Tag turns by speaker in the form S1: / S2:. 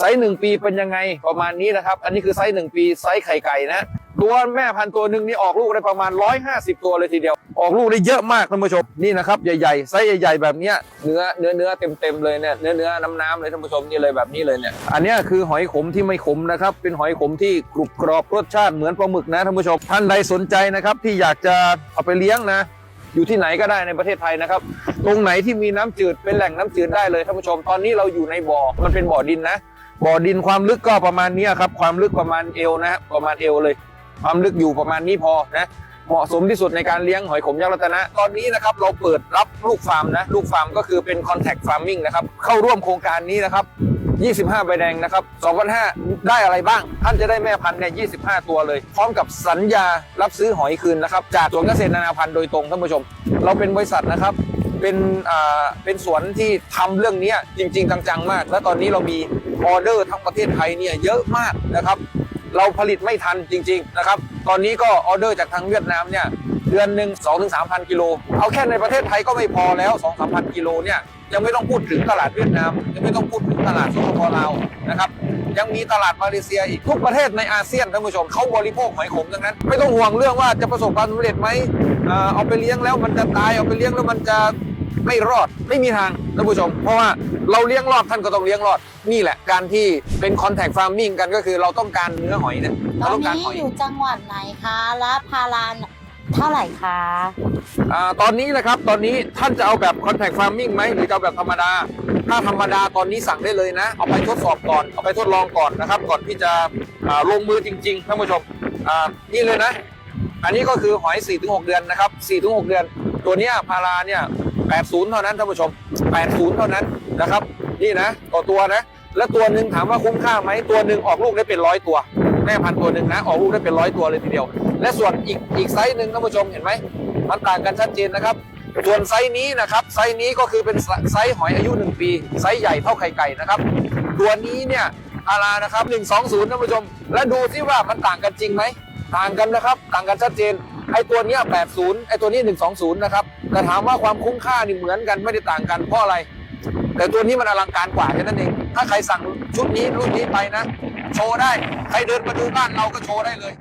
S1: ไซส์หนึ่งปีเป็นยังไงประมาณนี้นะครับ อันนี้คือไซส์หนึ่งปีไซส์ไข่ไก่นะตัวแม่พันธุ์ตัวหนึ่งนี่ออกลูกได้ประมาณ 150 ตัวเลยทีเดียว ออกลูกได้เยอะมากท่านผู้ชมนี่นะครับใหญ่ๆไซส์ใหญ่ๆแบบเนี้ยเนื้อเนื้อเนื้อเต็มๆเลยเนี่ยเนื้อเนื้อน้ำน้ำๆเลยท่านผู้ชมนี่เลยแบบนี้เลยเนี่ยอันนี้คือหอยขมที่ไม่ขมนะครับเป็นหอยขมที่กรุบกรอบรสชาติเหมือนปลาหมึกนะท่านผู้ชมท่านใดสนใจนะครับที่อยากจะเอาไปเลี้ยงนะอยู่ที่ไหนก็ได้ในประเทศไทยนะครับ ตรงไหนที่มีน้ำจืดเป็นแหล่งน้ำจืดได้เลยท่านผู้ชม ตอนนี้เราอยู่ในบ่อ มันเป็นบ่อดินนะ บ่อดินความลึกก็ประมาณนี้ครับความลึกประมาณเอวนะฮะประมาณเอวเลย ความลึกอยู่ประมาณนี้พอนะเหมาะสมที่สุดในการเลี้ยงหอยขมยักษ์รัตนะ ตอนนี้นะครับเราเปิดรับลูกฟาร์มนะลูกฟาร์มก็คือเป็น contact farming นะครับเข้าร่วมโครงการนี้นะครับ25 ใบแดงนะครับ2,500 ได้อะไรบ้าง ท่านจะได้แม่พันธุ์เนี่ย25 ตัวเลย พร้อมกับสัญญารับซื้อหอยคืนนะครับ จากสวนเกษตรนานาพันธุ์โดยตรงท่านผู้ชม เราเป็นบริษัทนะครับ เป็นอ่าเป็นสวนที่ทำเรื่องนี้จริง ๆ จังๆมาก และตอนนี้เรามีออเดอร์ทั้งประเทศไทยเนี่ยเยอะมากนะครับ เราผลิตไม่ทันจริง ๆ นะครับ ตอนนี้ก็ออเดอร์จากทางเวียดนามเนี่ยเดือนหนึ่ง2-3ถึง3,000กิโลเอาแค่ในประเทศไทยก็ไม่พอแล้ว 2-3,000กิโลเนี่ยยังไม่ต้องพูดถึงตลาดเวียดนาม ยังไม่ต้องพูดถึงตลาดสปปลาวนะครับยังมีตลาดมาเลเซียอีกทุกประเทศในอาเซียนท่านผู้ชมเขาบริโภคหอยขมทั้งนั้น ไม่ต้องห่วงเรื่องว่าจะประสบความสำเร็จไหมอ่อเอาไปเลี้ยงแล้วมันจะตายเอาไปเลี้ยงแล้วมันจะ ไม่รอดไม่มีทางท่านผู้ชม เพราะว่าเราเลี้ยงรอดท่านก็ต้องเลี้ยงรอดนี่แหละ การที่เป็น contact farming กันก็คือเราต้องการเนื้อหอยเนี่ย
S2: ต
S1: เรา
S2: อน
S1: ต้องการ
S2: นี้
S1: หอย
S2: อยู่จังหวัดไหนคะและพารานเท่าไหร่คะ
S1: อ่าตอนนี้นะครับ ตอนนี้ท่านจะเอาแบบ contact farming ไหมหรือจะเอาแบบธรรมดา ถ้าธรรมดาตอนนี้สั่งได้เลยนะ เอาไปทดสอบก่อน เอาไปทดลองก่อนนะครับ ก่อนที่จะอ่าลงมือจริงๆท่านผู้ชมอ่านี่เลยนะ อันนี้ก็คือหอย 4-6 เดือนนะครับ 4-6 เดือน ตัวเนี้ยพาราเนี่ย 80 เท่านั้นท่านผู้ชม 80 เท่านั้นนะครับนี่นะต่อตัวนะ แล้วตัวหนึ่งถามว่าคุ้มค่าไหมตัวหนึ่งออกลูกได้เป็นร้อยตัวแม่พันธุ์ตัวหนึ่งนะออกลูกได้เป็นร้อยตัวเลยทีเดียว และส่วนอีกอีกไซส์หนึ่งท่านผู้ชมเห็นไหมมันต่างกันชัดเจนนะครับส่วนไซส์นี้นะครับไซส์นี้ก็คือเป็นไซส์หอยอายุ 1 ปี ไซส์ใหญ่เท่าไข่ไก่นะครับตัวนี้เนี่ยอารานะครับ120ท่านผู้ชม และดูซิว่ามันต่างกันจริงไหมต่างกันนะครับ ต่างกันชัดเจน ไอตัวเนี้ย80 ไอตัวนี้ 120 นะครับ แต่ถามว่าความคุ้มค่านี่เหมือนกันไม่ได้ต่างกันเพราะอะไร แต่ตัวนี้มันอลังการกว่าแค่นั้นเอง ถ้าใครสั่งชุดนี้รุ่นนี้ไปนะ โชว์ได้ ใครเดินมาดูบ้านเราก็โชว์ได้เลย